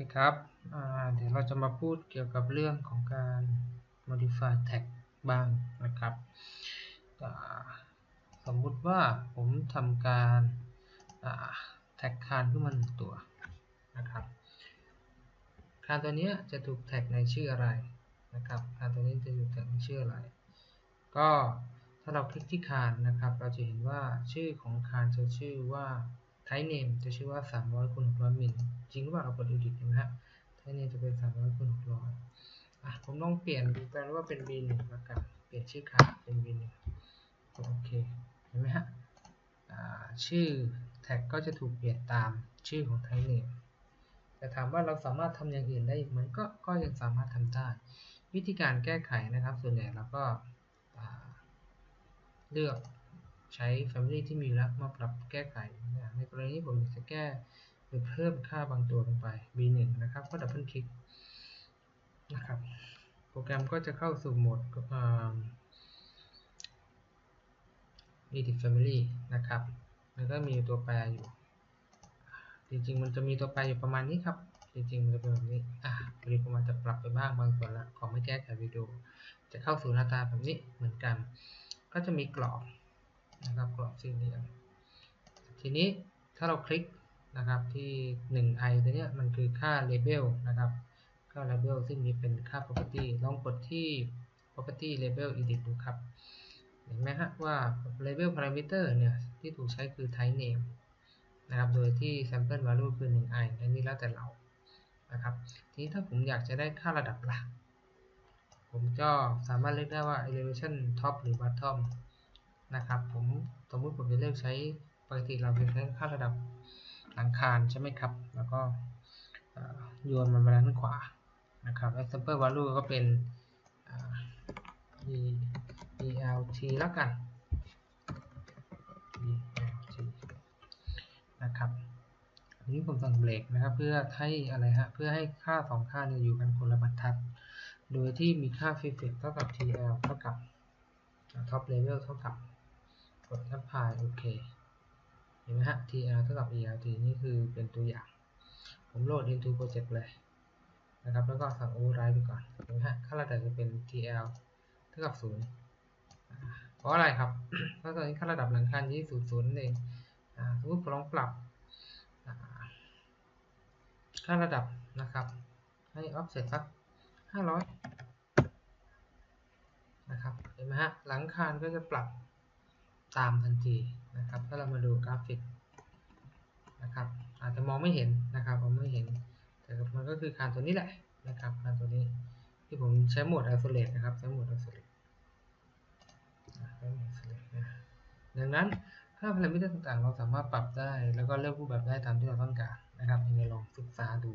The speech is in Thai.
ดีครับ เดี๋ยวเราจะมาพูดเกี่ยวกับเรื่องของการ modify tag บ้างนะครับ สมมุติว่าผมทำการแท็กคานขึ้นมาหนึ่งตัวนะครับ คานตัวนี้จะถูกแท็กในชื่ออะไรนะครับ คานตัวนี้จะถูกแท็กในชื่ออะไร ก็ถ้าเราคลิกที่คานนะครับ เราจะเห็นว่าชื่อของคานจะชื่อว่า type name จะชื่อว่า 300คูณ600มิลจริงหรือเปล่าเรากด edit เห็นไหมฮะ type name จะเป็น 300คูณ600อะผมลองเปลี่ยนดูแปลว่าเป็น b1 แล้วกันเปลี่ยนชื่อคาเป็น b1 โอเคเห็นไหมฮะชื่อแท็กก็จะถูกเปลี่ยนตามชื่อของ type name แต่ถามว่าเราสามารถทำอย่างอื่นได้อีกไหมก็ก็ยังสามารถทำได้ วิธีการแก้ไขนะครับ ส่วนใหญ่เราก็เลือก ใช้ Family ที่มีแล้วมาปรับแก้ไข ในกรณีนี้ผมจะแก้หรือเพิ่มค่าบางตัวลงไป b1 นะครับ ก็ดับเบิลคลิกนะครับ โปรแกรมก็จะเข้าสู่โหมด edit family นะครับ แล้วก็มีตัวแปรอยู่ จริงๆ มันจะมีตัวแปรอยู่ประมาณนี้ครับ จริงๆ มันจะเป็นแบบนี้ อะวันนี้ผมอาจจะปรับไปบ้างบางส่วนละขอไม่แก้ไขวิดีโอ จะเข้าสู่หน้าตาแบบนี้เหมือนกัน ก็จะมีกรอบ นะครับกรอบสี่เหลี่ยม ทีนี้ถ้าเราคลิกนะครับที่ 1i ตัวนี้มันคือค่า label นะครับค่า label ซึ่งมีเป็นค่า property ลองกดที่ property label edit ดูครับ เห็นไหมฮะว่า label parameter เนี่ยที่ถูกใช้คือ type name นะครับโดยที่ sample value คือ 1i อันนี้แล้วแต่เรานะครับ ทีนี้ถ้าผมอยากจะได้ค่าระดับหลัก ผมก็สามารถเลือกได้ว่า elevation top หรือ bottom นะครับผมสมมติผมจะเลือกใช้ปกติเราจะใช้ค่าระดับหลังคานใช่ไหมครับ แล้วก็โยนมันไปด้านขวานะครับ example value ก็เป็น ELT แล้วกัน ELT นะครับอันนี้ผมสั่งเบรกนะครับ เพื่อให้อะไรฮะ เพื่อให้ค่าสองค่าเนี่ยอยู่กันคนละบรรทัด โดยที่มีค่า f i x เท่ากับ TL เท่ากับ top level เท่ากับ กด apply โอเค เห็นไหมฮะ tr เท่ากับ elt นี่คือเป็นตัวอย่าง ผมโหลด into project เลยนะครับ แล้วก็สั่ง override ไปก่อน เห็นไหมฮะ ค่าระดับจะเป็น tl เท่ากับ 0 เพราะอะไรครับ เพราะตอนนี้ค่าระดับหลังคันที่0 0นั่นเองสมมติผมลองปรับ ค่าระดับนะครับ ให้ offset สัก 500 นะครับ เห็นไหมฮะ หลังคานก็จะปรับ ตามทันทีนะครับถ้าเรามาดูกราฟิกนะครับอาจจะมองไม่เห็นนะครับมองไม่เห็นแต่มันก็คือคานตัวนี้แหละนะครับคานตัวนี้ที่ผมใช้โหมด isolate นะครับใช้โหมด isolate ดังนั้นค่าพารามิเตอร์ต่างๆ เราสามารถปรับได้ แล้วก็เลือกรูปแบบได้ตามที่เราต้องการนะครับยังไงลองศึกษาดู